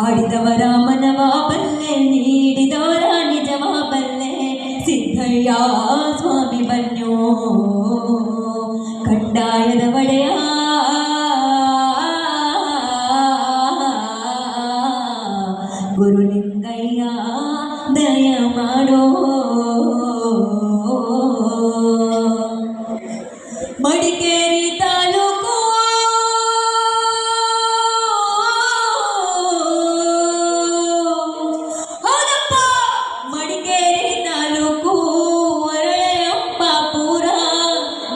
ആടിതവരാമനവാ പല്ലേ നീടിതോര ಸಿದ್ಧಯ್ಯ ಸ್ವಾಮಿ ಬನ್ಯೋ ಕಂಡಾಯದ ಒಡೆಯ ಗುರುಲಿಂಗಯ್ಯ ದಯ ಮಾಡೋ ಮಡಿಕೇರಿ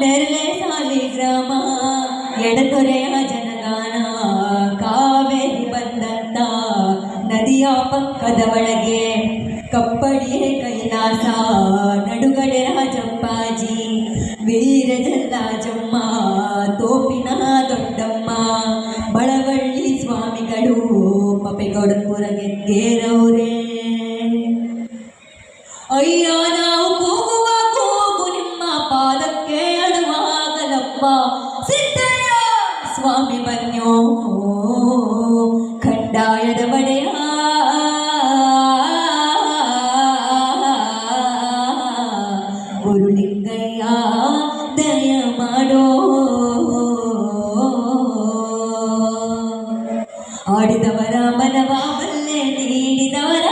ನೆರಳೆ ಸಾಲಿ ಗ್ರಾಮ ಎಡತೊರೆಯ ಜನಗಾನ, ಕಾವೇರಿ ಬಂದಂತ ನದಿಯ ಪಕ್ಕದ ಒಳಗೆ ಕಪ್ಪಡಿಯೇ ಕೈಲಾಸ, ನಡುಗಡೆ ರಾಜಪ್ಪಾಜಿ, ವೀರ ಜಲ್ಲಾಜಮ್ಮ ತೋಪಿನ ದೊಡ್ಡಮ್ಮ, ಬಳವಳ್ಳಿ ಸ್ವಾಮಿಗಳು, ಪಪೆಗೌಡಪುರ ಗೆದ್ದೇರವರೇ ಅಯ್ಯ സിദ്ധയ്യപ്പ സിദ്ധയ്യ സ്വാമി മഞ്ഞോ ദയ ആടിതവരാമനവാമല്ലേ നീടിതവര